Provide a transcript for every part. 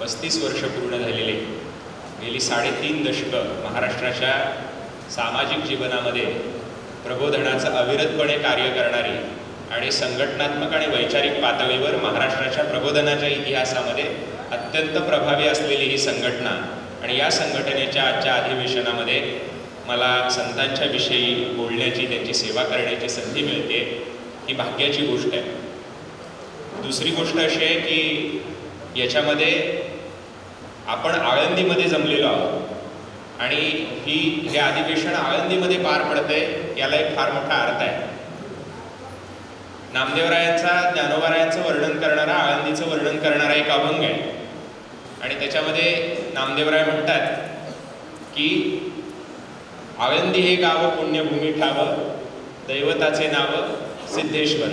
पस्तीस वर्ष पूर्ण झालेले. गेली साडेतीन दशकं महाराष्ट्राच्या सामाजिक जीवनामध्ये प्रबोधनाचं अविरतपणे कार्य करणारी आणि संघटनात्मक आणि वैचारिक पातळीवर महाराष्ट्राच्या प्रबोधनाच्या इतिहासामध्ये अत्यंत प्रभावी असलेली ही संघटना आणि या संघटनेच्या आजच्या अधिवेशनामध्ये मला संतांच्या विषयी बोलण्याची त्यांची सेवा करण्याची संधी मिळते ही भाग्याची गोष्ट आहे. दुसरी गोष्ट अशी आहे की याच्यामध्ये आपण आळंदीमध्ये जमलेलो आहोत. आणि ही हे अधिवेशन आळंदीमध्ये पार पडतंय याला एक फार मोठा अर्थ आहे. नामदेवरायांचा ज्ञानोबारायांचं वर्णन करणारा आळंदीचं वर्णन करणारा एक अभंग आहे. आणि त्याच्यामध्ये नामदेवराय म्हणतात की आळंदी हे गाव पुण्यभूमी ठावं दैवताचे नाव सिद्धेश्वर.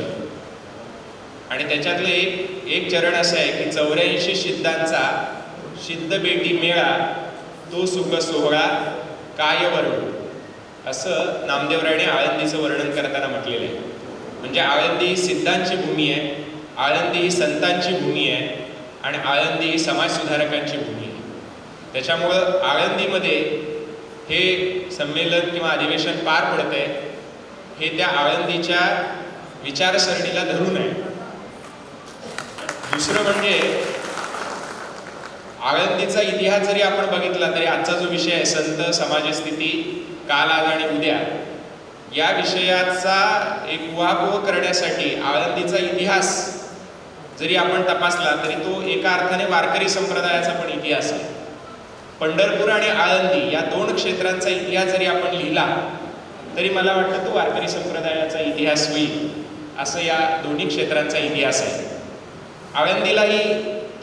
आणि त्याच्यातलं एक एक चरण असं आहे की चौऱ्याऐंशी सिद्धांचा सिद्ध बेटी मेळा तो सुख सोहळा काय वर्ण असं नामदेवरायने आळंदीचं वर्णन करताना म्हटलेलं आहे. म्हणजे आळंदी ही सिद्धांची भूमी आहे आळंदी ही संतांची भूमी आहे आणि आळंदी ही समाजसुधारकांची भूमी आहे. त्याच्यामुळं आळंदीमध्ये हे संमेलन किंवा अधिवेशन पार पडतंय हे त्या आळंदीच्या विचारसरणीला धरून आहे. दुसरं म्हणजे आळंदीचा इतिहास जरी आपण बघितला तरी आजचा जो विषय आहे संत समाजस्थिती काल आज आणि उद्या या विषयाचा एक उहापोह करण्यासाठी आळंदीचा इतिहास जरी आपण तपासला तरी तो एका अर्थाने वारकरी संप्रदायाचा पण इतिहास आहे. पंढरपूर आणि आळंदी या दोन क्षेत्रांचा इतिहास जरी आपण लिहिला तरी मला वाटतं तो वारकरी संप्रदायाचा इतिहास होईल असं या दोन्ही क्षेत्रांचा इतिहास आहे. आळंदीलाही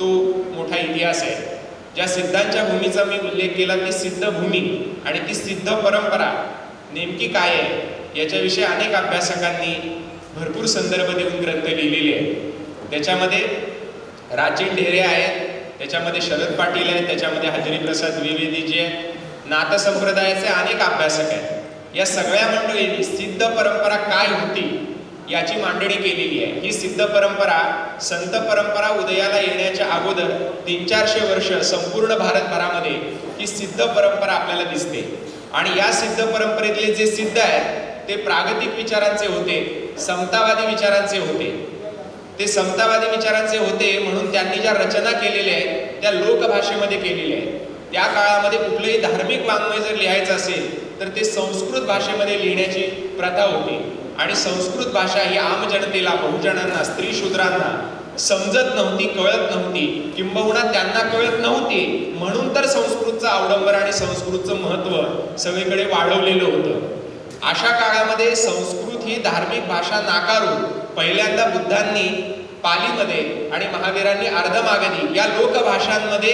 तो मोठा इतिहास आहे. ज्या सिद्धांच्या भूमीचा मी उल्लेख केला ती सिद्ध भूमी आणि ती सिद्ध परंपरा नेमकी काय आहे याच्याविषयी अनेक अभ्यासकांनी भरपूर संदर्भ देऊन ग्रंथ लिहिलेले आहेत. त्याच्यामध्ये राचीन ढेरे आहेत त्याच्यामध्ये शरद पाटील आहेत त्याच्यामध्ये हजरीप्रसाद द्विवेदी आहेत नाथसंप्रदायाचे अनेक अभ्यासक आहेत. या सगळ्या मंडळींनी सिद्ध परंपरा काय होती याची मांडणी केलेली आहे. ही सिद्ध परंपरा संत परंपरा उदयाला येण्याच्या अगोदर तीन चारशे वर्ष संपूर्ण भारतभरामध्ये ही सिद्ध परंपरा आपल्याला दिसते. आणि या सिद्ध परंपरेतले जे सिद्ध आहेत ते प्रागतिक विचारांचे होते समतावादी विचारांचे होते. ते समतावादी विचारांचे होते म्हणून त्यांनी ज्या रचना केलेल्या आहेत त्या लोकभाषेमध्ये केलेल्या आहेत. त्या काळामध्ये कुठलंही धार्मिक वाङ्मय जर लिहायचं असेल तर ते संस्कृत भाषेमध्ये लिहिण्याची प्रथा होती. आणि संस्कृत भाषा ही आम जनतेला बहुजनांना स्त्री शूद्रांना समजत नव्हती कळत नव्हती. किंबहुना त्यांना कळत नव्हती. म्हणून तर संस्कृतचं अवडंबर आणि संस्कृतचं महत्त्व सगळीकडे वाढवलेलं होतं. अशा काळामध्ये संस्कृत ही धार्मिक भाषा नाकारून पहिल्यांदा बुद्धांनी पालीमध्ये आणि महावीरांनी अर्धमागधी या लोकभाषांमध्ये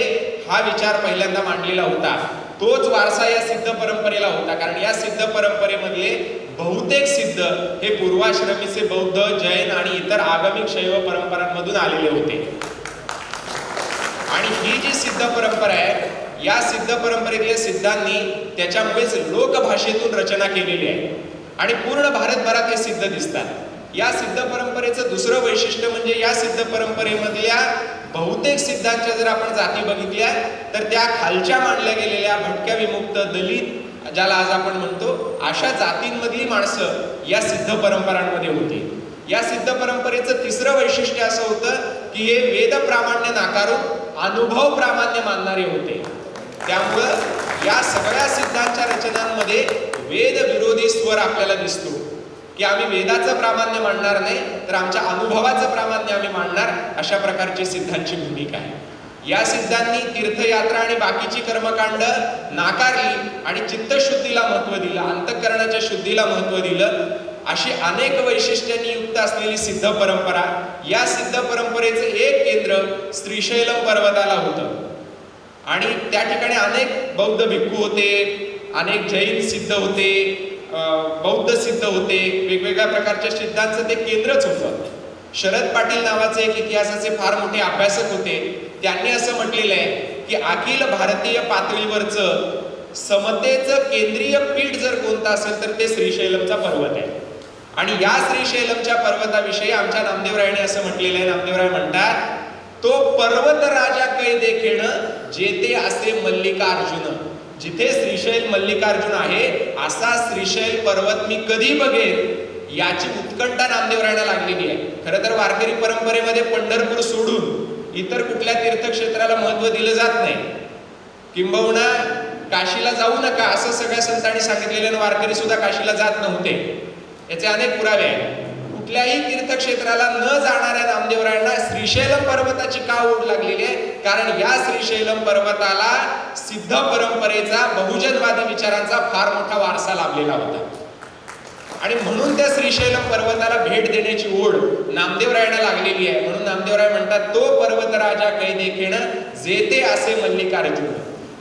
हा विचार पहिल्यांदा मांडलेला होता. तोच वारसा या सिद्ध परंपरेला होता. कारण या सिद्ध परंपरेमधले बहुतेक सिद्ध हे पूर्वाश्रमीचे बौद्ध जैन आणि इतर आगमिक शैव परंपरांमधून आलेले होते. आणि ही जी सिद्ध परंपरा आहे या सिद्ध परंपरेतल्या सिद्धांनी त्याच्यामुळेच लोकभाषेतून रचना केलेली आहे. आणि पूर्ण भारतभरात हे सिद्ध दिसतात. या सिद्ध परंपरेचं दुसरं वैशिष्ट्य म्हणजे या सिद्ध परंपरेमधल्या बहुतेक सिद्धांच्या जर आपण जाती बघितल्या तर त्या खालच्या मानल्या गेलेल्या भटक्या विमुक्त दलित ज्याला आज आपण म्हणतो अशा जातींमधली माणसं या सिद्ध परंपरांमध्ये होती. या सिद्ध परंपरेचं तिसरं वैशिष्ट्य असं होतं की हे वेद प्रामाण्य नाकारून अनुभव प्रामाण्य मानणारे होते. त्यामुळं या सगळ्या सिद्धांच्या रचनांमध्ये वेद विरोधी स्वर आपल्याला दिसतो. की आम्ही वेदाचं प्रामाण्य मांडणार नाही तर आमच्या अनुभवाचं प्रामाण्य आम्ही मांडणार अशा प्रकारची सिद्धांची भूमिका आहे. या सिद्धांनी तीर्थयात्रा आणि बाकीची कर्मकांड नाकारली आणि चित्तशुद्धीला महत्त्व दिलं अंतःकरणाच्या शुद्धीला महत्त्व दिलं अशी अनेक वैशिष्ट्यांनी युक्त असलेली सिद्ध परंपरा या सिद्ध परंपरेचं एक केंद्र श्रीशैलम पर्वताला होतं. आणि त्या ठिकाणी अनेक बौद्ध भिक्खू होते अनेक जैन सिद्ध होते बौद्ध सिद्ध होते वेगवेगळ्या प्रकारच्या सिद्धांचं ते केंद्रच होतं. शरद पाटील नावाचे एक इतिहासाचे फार मोठे अभ्यासक होते. त्यांनी असं म्हटलेलं आहे की अखिल भारतीय पातळीवरचं समतेचं केंद्रीय पीठ जर कोणतं असेल तर ते श्रीशैलमचा पर्वत आहे. आणि या श्रीशैलमच्या पर्वताविषयी आमच्या नामदेवरायने असं म्हटलेलं आहे. नामदेवराय म्हणतात तो पर्वत राजा कै देखेण जेते असे मल्लिकार्जुन. जिथे श्रीशैल मल्लिकार्जुन आहे असा श्रीशैल पर्वत मी कधी बघेन? याची उत्कंठा नामदेवरायांना लागलेली आहे. खरं तर वारकरी परंपरेमध्ये पंढरपूर सोडून इतर कुठल्या तीर्थक्षेत्राला महत्त्व दिलं जात नाही. किंबहुना काशीला जाऊ नका असं सगळ्या संतांनी सांगितलेलं वारकरी सुद्धा काशीला जात नव्हते. याचे अनेक पुरावे आहेत. कुठल्याही तीर्थक्षेत्राला न जाणाऱ्या नामदेवरायांना श्रीशैलम पर्वताची का ओढ लागलेली आहे? कारण या श्रीशैलम पर्वताला सिद्ध परंपरेचा बहुजनवादी विचारांचा फार मोठा वारसा लाभलेला होता. आणि म्हणून त्या श्रीशैलम पर्वताला भेट देण्याची ओढ नामदेवरायांना लागलेली आहे. म्हणून नामदेवराय म्हणतात तो पर्वतराजा कै देखेण जेते असे मल्लिकार्जुन.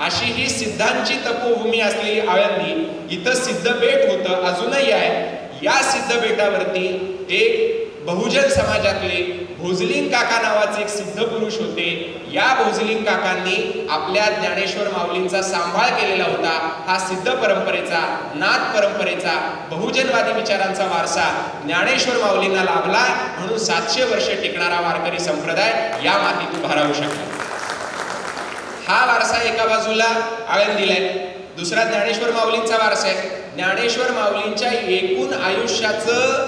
अशी ही सिद्धांची तपोभूमी असलेली आळंदी इथं सिद्ध बेट होतं अजूनही आहे. या सिद्ध बेटावरती एक बहुजन समाजातले भोजलिंग काका नावाचे एक सिद्ध पुरुष होते. या भोजलिंग काकांनी आपल्या ज्ञानेश्वर माऊलींचा सांभाळ केलेला होता. हा सिद्ध परंपरेचा नाथ परंपरेचा बहुजनवादी विचारांचा वारसा ज्ञानेश्वर माऊलींना लाभला म्हणून सातशे वर्ष टिकणारा वारकरी संप्रदाय या मातीत भारावू शकला. हा वारसा एका बाजूला आळंदीला आहे. दुसरा ज्ञानेश्वर माऊलींचा वारसा आहे. ज्ञानेश्वर माऊलींच्या एकूण आयुष्याचं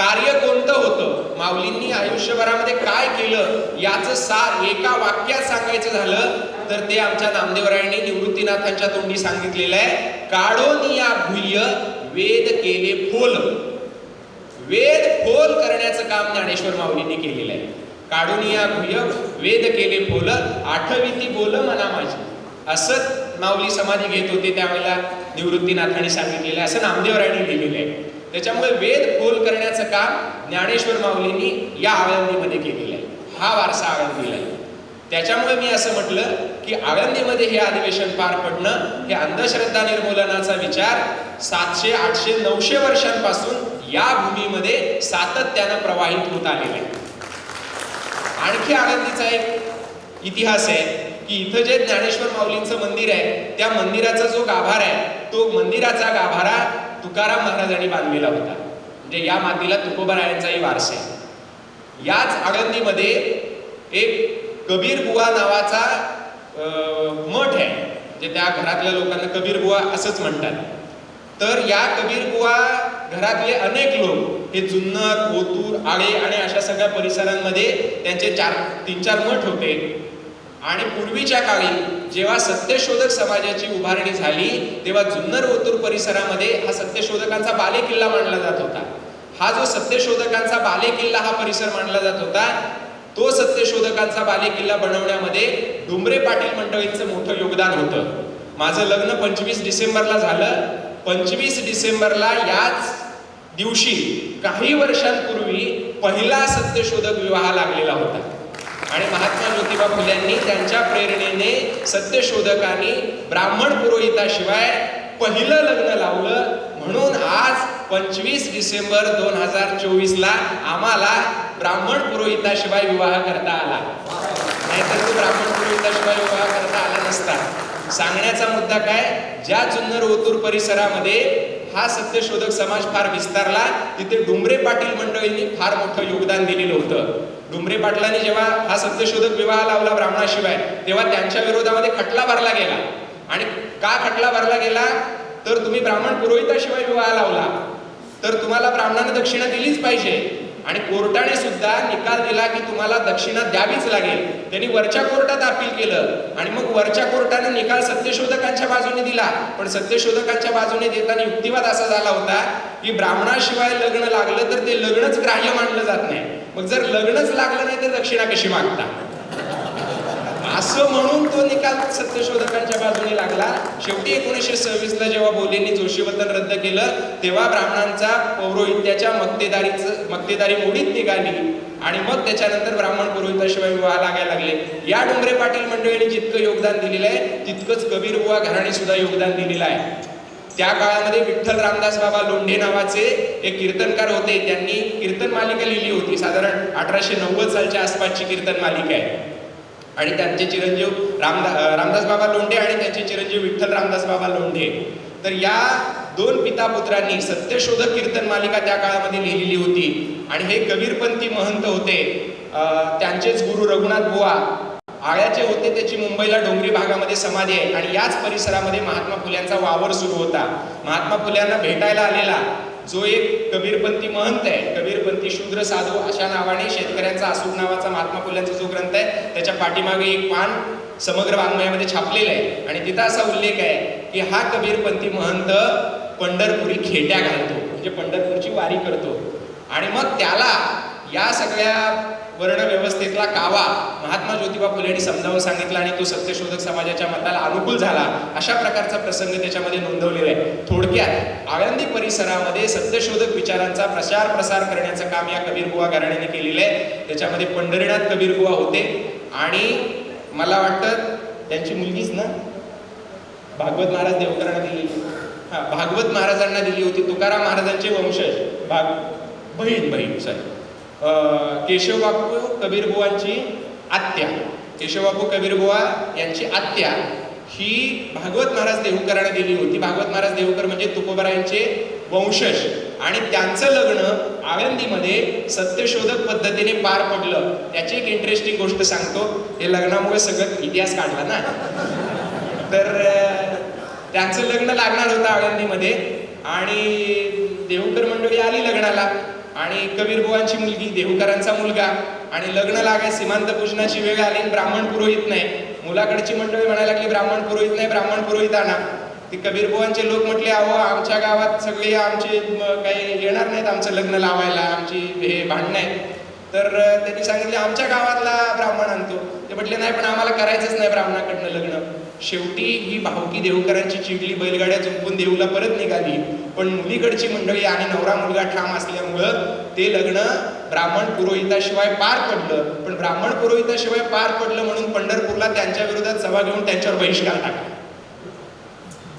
कार्य कोणतं होतं? माऊलींनी आयुष्यभरामध्ये काय केलं? याचं सार एका वाक्यात सांगायचं झालं तर ते आमच्या नामदेवरायांनी निवृत्तीनाथांच्या तोंडी सांगितलेलं आहे. काढून या भुय्य वेद केले फोल. वेद फोल करण्याचं काम ज्ञानेश्वर माऊलींनी केलेलं आहे. काढून या भुय वेद केले फोल. आठवीती बोल मना माझी. असं माऊली समाधी घेत होते त्यावेळेला निवृत्तीनाथांनी सांगितलेलं आहे. असं नामदेवरायांनी लिहिलेलं आहे. त्याच्यामुळे वेद खोल करण्याचं काम ज्ञानेश्वर माऊलींनी या आळंदीमध्ये केलेलं आहे. हा वारसा आळंदीला आहे. त्याच्यामुळे मी असं म्हटलं की आळंदीमध्ये हे अधिवेशन पार पडणं हे अंधश्रद्धा निर्मूलनाचा विचार सातशे आठशे नऊशे वर्षांपासून या भूमीमध्ये सातत्यानं प्रवाहित होत आलेला आहे. आणखी आळंदीचा एक इतिहास आहे की इथं जे ज्ञानेश्वर माऊलींचं मंदिर आहे त्या मंदिराचा जो गाभारा आहे तो मंदिराचा गाभारा तुकाराम महाराजांनी बांधलेला होता. म्हणजे या मातीला तुकोबरायांचाही वारस आहे. याच आळंदीमध्ये एक कबीर बुवा नावाचा मठ आहे. म्हणजे त्या घरातल्या लोकांना कबीर बुवा असंच म्हणतात. तर या कबीर बुवा घरातले अनेक लोक हे जुन्नर ओतूर आळे आणि अशा सगळ्या परिसरांमध्ये त्यांचे चार तीन चार मठ होते. आणि पूर्वीच्या काळी जेव्हा सत्यशोधक समाजाची उभारणी झाली तेव्हा जुन्नर ओतूर परिसरामध्ये हा सत्यशोधकांचा बाले किल्ला मानला जात होता. हा जो सत्यशोधकांचा बाले किल्ला हा परिसर मानला जात होता तो सत्यशोधकांचा बाले किल्ला बनवण्यामध्ये डुंबरे पाटील मंडळींचं मोठं योगदान होतं. माझं लग्न पंचवीस डिसेंबरला झालं. पंचवीस डिसेंबरला याच दिवशी काही वर्षांपूर्वी पहिला सत्यशोधक विवाह लागलेला होता. आणि महात्मा ज्योतिबा फुल्यांनी त्यांच्या प्रेरणेने सत्यशोधकांनी ब्राह्मण पुरोहिताशिवाय पहिलं लग्न लावलं. म्हणून आज पंचवीस डिसेंबर दोन हजार चोवीस ला आम्हाला ब्राह्मण पुरोहिताशिवाय विवाह करता आला. नाहीतर तो ब्राह्मण पुरोहिताशिवाय विवाह करता आला नसता. सांगण्याचा मुद्दा काय? ज्या जुन्नर ओतूर परिसरामध्ये हा सत्यशोधक समाज फार विस्तारला तिथे डुंबरे पाटील मंडळींनी फार मोठं योगदान दिलेलं होतं. डुंबरे पाटलांनी जेव्हा हा सत्यशोधक विवाह लावला ब्राह्मणाशिवाय तेव्हा त्यांच्या विरोधामध्ये खटला भरला गेला. आणि का खटला भरला गेला? तर तुम्ही ब्राह्मण पुरोहिताशिवाय विवाह लावला. तर तुम्हाला ब्राह्मणाने दक्षिणा दिलीच पाहिजे. आणि कोर्टाने सुद्धा निकाल दिला की तुम्हाला दक्षिणा द्यावीच लागेल. त्यांनी वरच्या कोर्टात अपील केलं. आणि मग वरच्या कोर्टाने निकाल सत्यशोधकांच्या बाजूने दिला. पण सत्यशोधकांच्या बाजूने देताना युक्तिवाद असा झाला होता की ब्राह्मणाशिवाय लग्न लागलं तर ते लग्नच ग्राह्य मानलं जात नाही. मग जर लग्नच लागलं नाही तर दक्षिणा कशी मागता? असं म्हणून तो निकाल सत्यशोधकांच्या बाजूने लागला. शेवटी एकोणीसशे सव्वीस ला जेव्हा बोलेंनी जोशीवतन रद्द केलं तेव्हा ब्राह्मणांचा पौरोहित्याच्या मक्तेदारीचं मक्तेदारी मोडीत निघाली. आणि मग त्याच्यानंतर ब्राह्मण पुरोहिताशिवाय विवाह लागायला लागले. या डोंगरे पाटील मंडळींनी जितकं योगदान दिलेलं आहे तितकंच कबीर बुवा घराणे सुद्धा योगदान दिलेलं आहे. त्या काळामध्ये विठ्ठल रामदास बाबा लोंढे नावाचे एक कीर्तनकार होते. त्यांनी कीर्तन मालिका लिहिली होती. साधारण अठराशे नव्वद सालच्या आसपासची कीर्तन मालिका आहे. आणि त्यांचे चिरंजीव रामदा रामदास बाबा लोंढे आणि त्यांचे चिरंजीव विठ्ठल रामदास बाबा लोंढे. तर या दोन पिता पुत्रांनी सत्यशोधक कीर्तन मालिका त्या काळामध्ये लिहिलेली होती. आणि हे कबीरपंथी महंत होते. त्यांचेच गुरु रघुनाथ बुवा. आळ्याचे होते त्याची मुंबईला डोंगरी भागामध्ये समाधी आहे. आणि याच परिसरामध्ये महात्मा फुल्यांचा वावर सुरू होता. महात्मा फुल्यांना भेटायला आलेला. जो एक कबीरपंथी महंत आहे कबीरपंथी शूद्र साधू अशा नावाने शेतकऱ्यांचा असूड नावाचा महात्मा फुल्यांचा जो ग्रंथ आहे त्याच्या पाठीमागे एक पान समग्र वाङ्मयामध्ये छापलेलं आहे. आणि तिथं असा उल्लेख आहे की हा कबीरपंथी महंत पंढरपुरी खेट्या घालतो म्हणजे पंढरपूरची वारी करतो. आणि मग त्याला या सगळ्या वर्ण व्यवस्थेतला कावा महात्मा ज्योतिबा फुले यांनी समजावून सांगितला आणि तो सत्यशोधक समाजाच्या मताला अनुकूल झाला. अशा प्रकारचा प्रसंग त्याच्यामध्ये नोंदवलेला आहे. थोडक्यात आळंदी परिसरामध्ये सत्यशोधक विचारांचा प्रचार प्रसार करण्याचं काम या कबीरबुवा घराण्याने केलेलं आहे. त्याच्यामध्ये पंढरीनाथ कबीरबुवा होते. आणि मला वाटतं त्यांची मुलगीच ना? भागवत महाराज देवकरांना दिली. हा भागवत महाराजांना दिली होती. तुकाराम महाराजांचे वंशज. भाग बहीण बहीण सॉरी. केशवबापू कबीरबुवांची आत्या. केशवबापू कबीरबुवा यांची आत्या ही भागवत महाराज देहूकरांना दिली होती. भागवत महाराज देहूकर म्हणजे तुकोबरायांचे वंशज. आणि त्यांचं लग्न आळंदीमध्ये सत्यशोधक पद्धतीने पार पडलं. त्याची एक इंटरेस्टिंग गोष्ट सांगतो. हे लग्नामुळे सगळं इतिहास काढला ना. तर त्यांचं लग्न लागणार होतं आळंदीमध्ये. आणि देहूकर मंडळी आली लग्नाला. आणि कबीरबुवांची मुलगी देहूकरांचा मुलगा आणि लग्न लागाय सीमांत पूजनाची वेळ आली ब्राह्मण पुरोहित नाही. मुलाकडची मंडळी म्हणायला लागली ब्राह्मण पुरोहित नाही ब्राह्मण पुरोहित आणा. ती कबीरबुवांचे लोक म्हटले अहो आमच्या गावात सगळे आमचे काही येणार नाहीत आमचं लग्न लावायला आमची हे भांडणं आहेत. तर त्यांनी सांगितले आमच्या गावातला ब्राह्मण आणतो. ते म्हटले नाही पण आम्हाला करायचंच नाही ब्राह्मणाकडनं लग्न. शेवटी ही भावकी देवकरांची चिडली बैलगाड्या जुंपून देऊला परत निघाली. पण मुलीकडची मंडळी आणि नवरा मुलगा ठाम असल्यामुळं ते लग्न ब्राह्मण पुरोहिताशिवाय पार पडलं. पण ब्राह्मण पुरोहिताशिवाय पार पडलं म्हणून पंढरपूरला त्यांच्या विरोधात सभा घेऊन त्यांच्यावर बहिष्कार टाकला.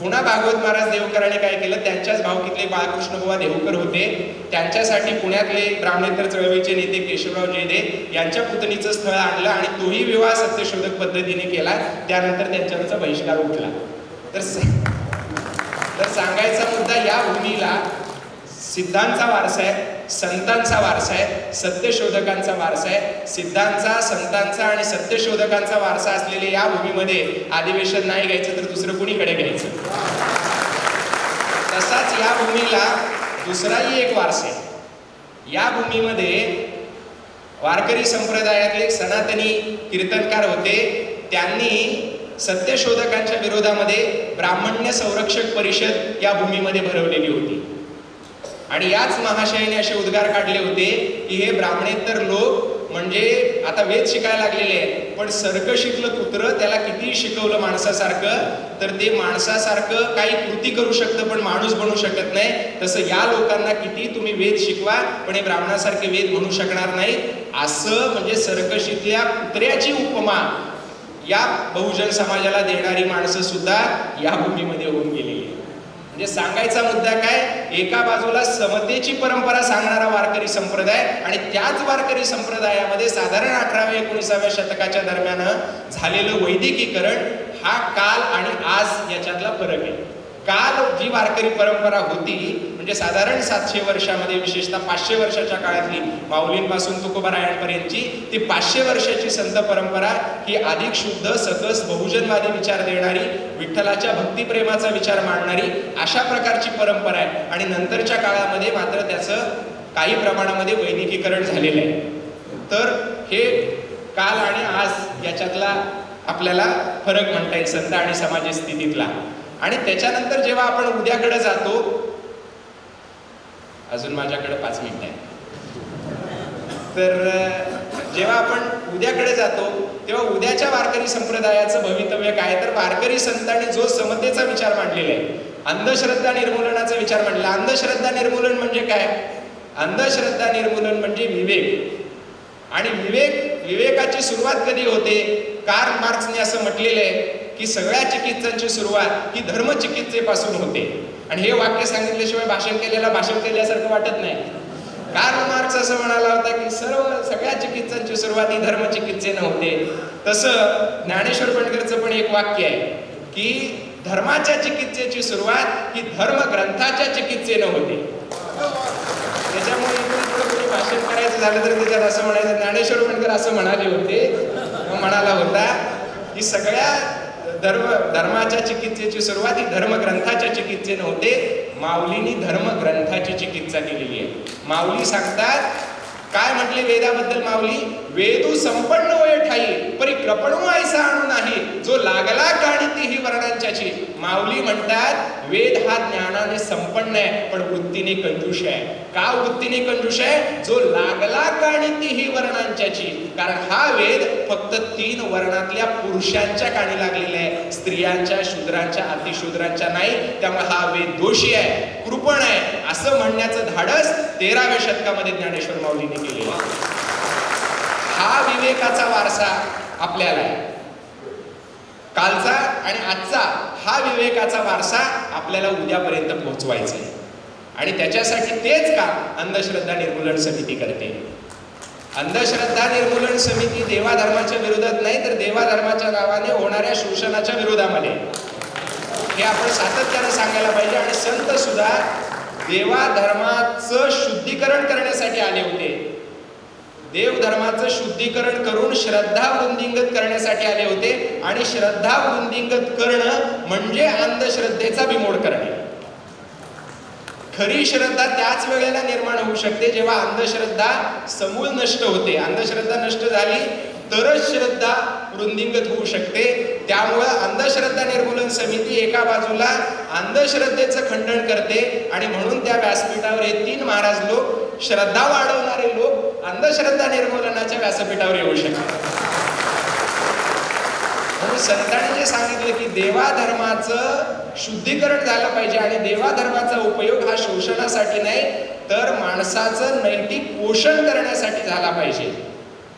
पुन्हा भागवत महाराज देवकरांनी काय केलं? त्यांच्याच भावकीतले बाळकृष्ण बुवा देवकर होते. त्यांच्यासाठी पुण्यातले ब्राह्मणेतर चळवळीचे नेते केशवराव जयदे यांच्या पुतणीचं स्थळ आणलं आणि तोही विवाह सत्यशोधक पद्धतीने केला. त्यानंतर त्यांच्यावरचा बहिष्कार उठला. तर तर सांगायचा मुद्दा या भूमीला सिद्धांचा वारसा आहे. संतांचा वारसा आहे सत्यशोधकांचा वारसा आहे. सिद्धांचा संतांचा आणि सत्यशोधकांचा वारसा असलेल्या या भूमीमध्ये अधिवेशन नाही घ्यायचं तर दुसरं कुणीकडे घ्यायचं? तसाच या भूमीला दुसराही एक वारसा आहे. या भूमीमध्ये वारकरी संप्रदायातले सनातनी कीर्तनकार होते. त्यांनी सत्यशोधकांच्या विरोधामध्ये ब्राह्मण्य संरक्षक परिषद या भूमीमध्ये भरवलेली होती. आणि याच महाशयाने असे उद्गार काढले होते की हे ब्राह्मणेतर लोक म्हणजे आता वेद शिकायला लागलेले आहेत पण सर्क शिकलं कुत्र त्याला किती शिकवलं माणसासारखं तर ते माणसासारखं काही कृती करू शकतं पण माणूस बनू शकत नाही. तसं या लोकांना किती तुम्ही वेद शिकवा पण हे ब्राह्मणासारखे वेद म्हणू शकणार नाही. असं म्हणजे सर्कशीतल्या कुत्र्याची उपमा या बहुजन समाजाला देणारी माणसं सुद्धा या भूमीमध्ये होऊन म्हणजे सांगायचा मुद्दा काय? एका बाजूला समतेची परंपरा सांगणारा वारकरी संप्रदाय आणि त्याच वारकरी संप्रदायामध्ये साधारण अठराव्या एकोणीसाव्या शतकाच्या दरम्यान झालेलं वैदिकीकरण हा काल आणि आज याच्यातला फरक आहे. काल जी वारकरी परंपरा होती म्हणजे साधारण सातशे वर्षामध्ये विशेषतः पाचशे वर्षाच्या काळातली माऊलींपासून तुकोबरायांपर्यंतची ती पाचशे वर्षाची संत परंपरा ही अधिक शुद्ध सकस बहुजनवादी विचार देणारी विठ्ठलाच्या भक्तिप्रेमाचा विचार मांडणारी अशा प्रकारची परंपरा आहे. आणि नंतरच्या काळामध्ये मात्र त्याचं काही प्रमाणामध्ये वैदिकीकरण झालेलं आहे. तर हे काल आणि आज याच्यातला आपल्याला फरक म्हणता येईल संत आणि समाज स्थितीतला. आणि त्याच्यानंतर जेव्हा आपण उद्याकडे जातो अजून माझ्याकडे पाच मिनिट आहे तर जेव्हा आपण उद्याकडे जातो तेव्हा उद्याच्या वारकरी संप्रदायाचं भवितव्य काय? तर वारकरी संतांनी जो समतेचा विचार मांडलेला आहे अंधश्रद्धा निर्मूलनाचा विचार मांडला. अंधश्रद्धा निर्मूलन म्हणजे काय? अंधश्रद्धा निर्मूलन म्हणजे विवेक. आणि विवेक विवेकाची सुरुवात कधी होते? कार्ल मार्क्सने असं म्हटलेलं आहे की सगळ्या चिकित्सांची सुरुवात ही धर्मचिकित्सेपासून होते. आणि हे वाक्य सांगितल्याशिवाय भाषण केलेला भाषण केल्यासारखं वाटत नाही. कार्ल मार्क्स असं म्हणाला होता की सर्व सगळ्या चिकित्सांची सुरुवात ही धर्मचिकित्सेनं होते. तसं ज्ञानेश्वर पणकरचं पण एक वाक्य आहे की धर्माच्या चिकित्सेची सुरुवात ही धर्मग्रंथाच्या चिकित्सेनं होते. त्याच्यामुळे कोणी भाषण करायचं झालं तर त्याच्यात असं म्हणायचं ज्ञानेश्वर पणकर असं म्हणाले होते. म्हणाला होता की सगळ्या धर्म धर्माच्या चिकित्सेची सुरुवात ही धर्मग्रंथाच्या चिकित्सेने होते. माऊलीनी धर्मग्रंथाची चिकित्सा केलेली आहे. माऊली सांगतात काय म्हटले वेदाबद्दल माऊली? वेदू संपन्न वय ठाई परी कृपणू ऐसा आणू नाही. जो लागला काणी ही वर्णांच्याची माऊली म्हणतात वेद हा ज्ञानाने संपन्न आहे पण वृत्तीने कंजूष आहे. का वृत्तीने कंजूष आहे? जो लागला काणी ही वर्णांच्याची कारण हा वेद फक्त तीन वर्णातल्या पुरुषांच्या काणी लागलेला आहे. स्त्रियांच्या शूद्रांच्या अतिशूद्रांच्या नाही. त्यामुळे हा वेद दोषी आहे कृपण आहे. असं म्हणण्याचं धाडस तेराव्या शतकामध्ये ज्ञानेश्वर माऊलीने केलेलं आहे. हा विवेकाचा वारसा आपल्याला आहे. कालचा आणि आजचा हा विवेकाचा वारसा आपल्याला उद्यापर्यंत पोहोचवायचा आहे. आणि त्याच्यासाठी तेच काम अंधश्रद्धा निर्मूलन समिती करते. अंधश्रद्धा निर्मूलन समिती देवाधर्माच्या विरोधात नाही तर देवाधर्माच्या नावाने होणाऱ्या शोषणाच्या विरोधामध्ये. हे आपण सातत्यानं सांगायला पाहिजे. आणि संत सुद्धा देवा धर्माचं शुद्धीकरण करण्यासाठी देव धर्माचं शुद्धीकरण करून श्रद्धा वृंदिंगत करण्यासाठी आले होते आणि श्रद्धा वृंदिंगत करणं म्हणजे अंधश्रद्धेचा बिमोड करणे. खरी श्रद्धा त्याच वेळेला निर्माण होऊ शकते जेव्हा अंधश्रद्धा समूळ नष्ट होते. अंधश्रद्धा नष्ट झाली तरच श्रद्धा वृंदिंगत होऊ शकते. त्यामुळं अंधश्रद्धा निर्मूलन समिती एका बाजूला अंधश्रद्धेचं खंडन करते आणि म्हणून त्या व्यासपीठावर हे तीन महाराज लोक श्रद्धा वाढवणारे लोक अंधश्रद्धा निर्मूलनाच्या व्यासपीठावर येऊ शकतात म्हणून संतांनी जे सांगितलं की देवा धर्माचं शुद्धीकरण झालं पाहिजे आणि देवा धर्माचा उपयोग हा शोषणासाठी नाही तर माणसाचं नैतिक पोषण करण्यासाठी झाला पाहिजे.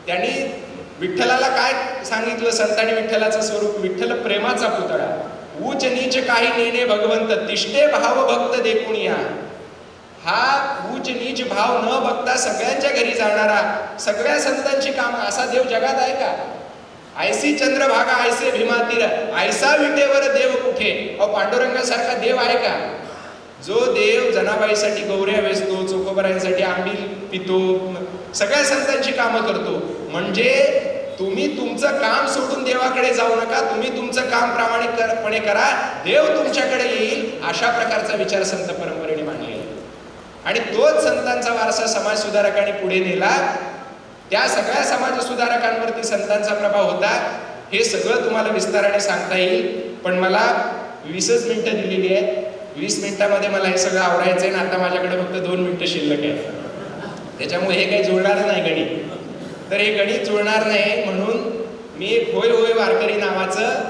त्यांनी विठ्ठलाला काय सांगितलं? संतांनी विठ्ठलाचं स्वरूप विठ्ठल प्रेमाचा पुतळा. उच नीच काही नेणे भगवंत तिष्ठे भाव भक्त देखून या. हा उच नीच भाव न बघता सगळ्यांच्या घरी जाणारा सगळ्या संतांची काम असा देव जगात आहे का? आयसी चंद्रभागा आयसे भीमातीर आयसा विटेवर देव कुठे? अहो पांडुरंगासारखा देव आहे का? जो देव जनाबाईसाठी गौऱ्या वेचतो चोकोबरायांसाठी आंबील पितो सगळ्या संतांची कामं करतो. म्हणजे तुम्ही तुमचं काम सोडून देवाकडे जाऊ नका तुम्ही तुमचं काम प्रामाणिकपणे करा देव तुमच्याकडे येईल अशा प्रकारचा विचार संत परंपरा. आणि तोच संतांचा वारसा समाज सुधारकांनी पुढे नेला त्या सगळ्या समाज सुधारकांवरती संतांचा प्रभाव होता. हे सगळं तुम्हाला विस्ताराने सांगता येईल पण मला वीसच मिनिटं दिलेली आहेत. वीस मिनिटामध्ये मला हे सगळं आवडायचं आहे ना आता माझ्याकडे फक्त दोन मिनिटं शिल्लक आहे त्याच्यामुळे हे काही जुळणार नाही गणित. तर हे गणित जुळणार नाही म्हणून मी एक होय होय वारकरी नावाचं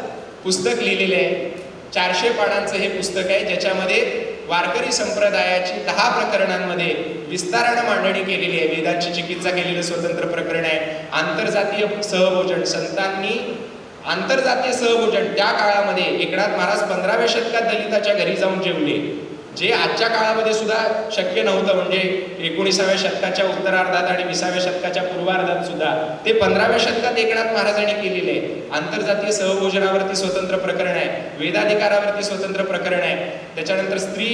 पुस्तक लिहिलेलं आहे. चारशे पानांचं हे पुस्तक आहे ज्याच्यामध्ये वारकरी संप्रदायाची दहा प्रकरणांमध्ये विस्तारानं मांडणी केलेली आहे. वेदांची चिकित्सा केलेलं स्वतंत्र प्रकरण आहे. आंतरजातीय सहभोजन संतांनी आंतरजातीय सहभोजन त्या काळामध्ये एकनाथ महाराज पंधराव्या शतकात दलिताच्या घरी जाऊन जेवले. जे आजच्या काळामध्ये सुद्धा शक्य नव्हतं म्हणजे एकोणीसाव्या शतकाच्या उत्तरार्धात आणि विसाव्या शतकाच्या पूर्वार्धात सुद्धा ते पंधराव्या शतकात एकनाथ महाराजांनी केलेले आहे. आंतरजातीय सहभोजनावरती स्वतंत्र प्रकरण आहे वेदाधिकारावरती स्वतंत्र प्रकरण आहे. त्याच्यानंतर स्त्री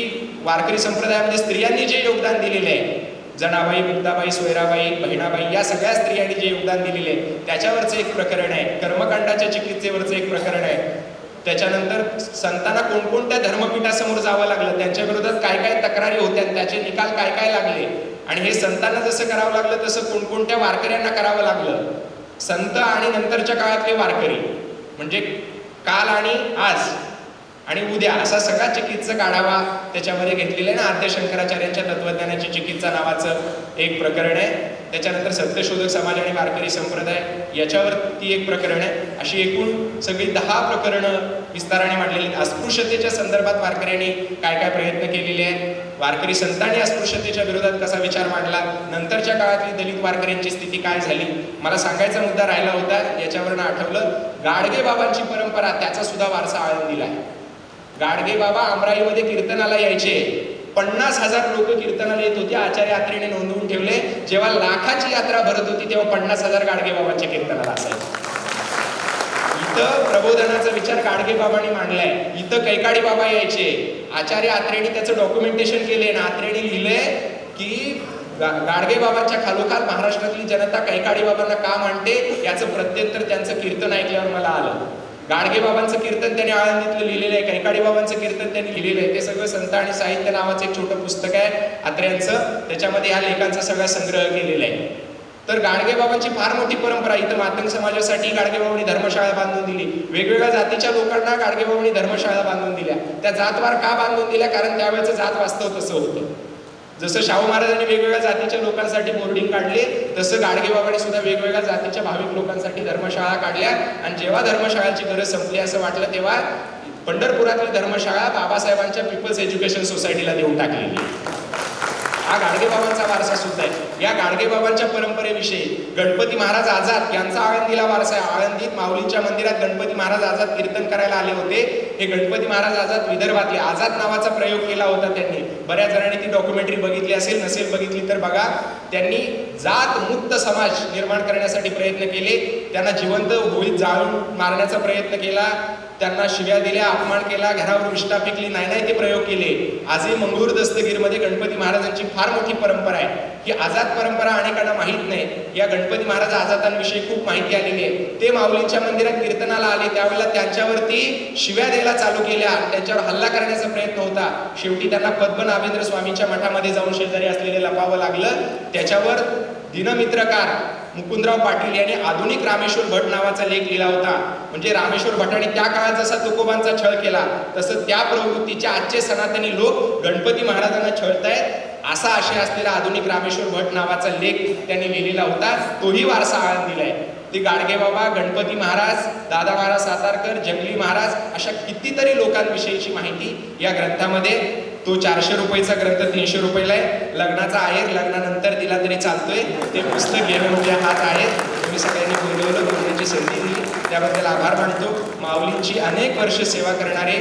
वारकरी संप्रदायामध्ये स्त्रियांनी जे योगदान दिलेले आहे जनाबाई मुक्ताबाई सोयराबाई बहिणाबाई या सगळ्या स्त्रियांनी जे योगदान दिलेले आहे त्याच्यावरचं एक प्रकरण आहे. कर्मकांडाच्या चिकित्सेवरचं एक प्रकरण आहे. त्याच्यानंतर संतांना कोणकोणत्या धर्मपीठासमोर जावं लागलं? त्यांच्या विरोधात काय काय तक्रारी होत्या? त्याचे निकाल काय काय लागले? आणि हे संतांना जसं करावं लागलं तसं कोणकोणत्या वारकऱ्यांना करावं लागलं? संत आणि नंतरच्या काळातले वारकरी. म्हणजे काल आणि आज. आणि उद्या असा सगळा चिकित्सक आढावा त्याच्यामध्ये घेतलेला आहे ना आद्य शंकराचार्यांच्या तत्वज्ञानाची चिकित्सा नावाचं एक प्रकरण आहे. त्याच्यानंतर सत्यशोधक समाज आणि वारकरी संप्रदाय याच्यावरती एक प्रकरण आहे. अशी एकूण सगळी दहा प्रकरणं विस्ताराने मांडलेली आहेत. अस्पृश्यतेच्या संदर्भात वारकऱ्यांनी काय काय प्रयत्न केलेले आहेत? वारकरी संतांनी अस्पृश्यतेच्या विरोधात कसा विचार मांडला? नंतरच्या काळातली दलित वारकऱ्यांची स्थिती काय झाली? मला सांगायचा मुद्दा राहिला होता याच्यावरनं आठवलं गाडगे बाबांची परंपरा त्याचा सुद्धा वारसा आळंदीला आहे. गाडगे बाबा अमराईमध्ये कीर्तनाला यायचे. पन्नास हजार लोक कीर्तनाला येत होते आचार्य यात्रेने नोंदवून ठेवले. जेव्हा लाखाची यात्रा भरत होती तेव्हा पन्नास हजार गाडगे बाबांच्या कीर्तनाला असायचे. इथं प्रबोधनाचा विचार गाडगे बाबांनी मांडलाय. इथं कैकाडी बाबा यायचे. आचार्य आत्रेनी त्याचं डॉक्युमेंटेशन केले ना आत्रेनी लिहिलंय की गाडगे बाबांच्या खालोखाल महाराष्ट्रातली जनता कैकाडी बाबांना का मांडते? याचं प्रत्युत्तर त्यांचं कीर्तन ऐकल्यावर मला आलं. गाडगे बाबांचं कीर्तन त्यांनी आळंदीतलं लिहिलेलं आहे कैकाडी बाबांचं कीर्तन त्यांनी लिहिलेलं आहे. ते सगळं संत आणि साहित्य नावाचं एक छोटं पुस्तक आहे आत्र्यांचं त्याच्यामध्ये ह्या लेखांचा सगळा संग्रह केलेला आहे. तर गाडगे बाबांची फार मोठी परंपरा इथं मातंग समाजासाठी गाडगे बाबांनी धर्मशाळा बांधून दिली. वेगवेगळ्या जातीच्या लोकांना गाडगे बाबांनी धर्मशाळा बांधून दिल्या. त्या जातवार का बांधून दिल्या? कारण त्यावेळेचं जात वास्तव तसं होतं. जसं शाहू महाराजांनी वेगवेगळ्या जातीच्या लोकांसाठी बोर्डिंग काढले तसं गाडगे बाबांनी सुद्धा वेगवेगळ्या जातीच्या भाविक लोकांसाठी धर्मशाळा काढल्या. आणि जेव्हा धर्मशाळांची गरज संपली असं वाटलं तेव्हा पंढरपुरातली धर्मशाळा बाबासाहेबांच्या पीपल्स एज्युकेशन सोसायटीला देऊन टाकलेली. हा गाडगेबाबांचा वारसा सुद्धा आहे. या गाडगेबाबांच्या परंपरेविषयी गणपती महाराज आझाद यांचा आळंदीला वारसा आहे. आळंदीत माऊलींच्या मंदिरात गणपती महाराज आझाद कीर्तन करायला आले होते. हे गणपती महाराज आझाद विदर्भातले आझाद नावाचा प्रयोग केला होता त्यांनी. बऱ्याच जणांनी ती डॉक्युमेंटरी बघितली असेल नसेल बघितली तर बघा. त्यांनी जात मुक्त समाज निर्माण करण्यासाठी प्रयत्न केले. त्यांना जिवंत होळीत जाळून मारण्याचा प्रयत्न केला. त्यांना शिव्या दिल्या अपमान केला घरावर विष्ठा फेकली नाही नाही ते प्रयोग केले. आजही मंगळूर दस्तगीरमध्ये गणपती महाराजांची फार मोठी परंपरा आहे. ही आझाद परंपरा अनेकांना माहीत नाही. या गणपती महाराज आझादांविषयी खूप माहिती आलेली आहे. ते माऊलींच्या मंदिरात कीर्तनाला आले त्यावेळेला त्यांच्यावरती शिव्या द्यायला चालू केल्या. त्यांच्यावर हल्ला करण्याचा प्रयत्न होता. शेवटी त्यांना पद्मनाभेंद्र स्वामींच्या मठामध्ये जाऊन शेजारी असलेले लपावं लागलं. त्याच्यावर दिनमित्रकार मुकुंदराव पाटील यांनी आधुनिक रामेश्वर भट नावाचा लेख लिहिला होता. म्हणजे रामेश्वर भटाने त्या काळात जसा तुकोबांचा छळ केला तसं त्या प्रवृत्तीच्या आजचे सनातनी लोक गणपती महाराजांना छळतायत असा आशय असलेला आधुनिक रामेश्वर भट नावाचा लेख त्यांनी लिहिलेला होता. तोही वारसा आळंदीला आहे. ते गाडगे बाबा गणपती महाराज दादा महाराज सातारकर जंगली महाराज अशा कितीतरी लोकांविषयीची माहिती या ग्रंथामध्ये तो चारशे रुपयेचा ग्रंथ तीनशे रुपयाला आहे. लग्नाचा आहे. लग्नानंतर दिला तरी चालतोय. ते पुस्तक घेणं म्हणजे हात आहे. तुम्ही सगळ्यांनी बोलवलं बोलण्याची संधी दिली. त्याबद्दल आभार मानतो. माऊलींची अनेक वर्ष सेवा करणारे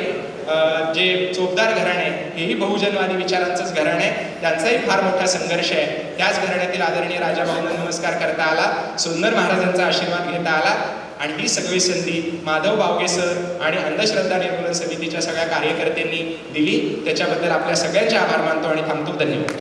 जे चोपदार घराणे हेही बहुजनवादी विचारांचंच घराण आहे त्यांचाही फार मोठा संघर्ष आहे. त्याच घराण्यातील आदरणीय राजाभाऊंना नमस्कार करता आला. सुंदर महाराजांचा आशीर्वाद घेता आला. आणि ही सगळी संधी माधव बावगे सर आणि अंधश्रद्धा निर्मूलन समितीच्या सगळ्या कार्यकर्त्यांनी दिली. त्याच्याबद्दल आपल्या सगळ्यांचे आभार मानतो आणि थांबतो. धन्यवाद.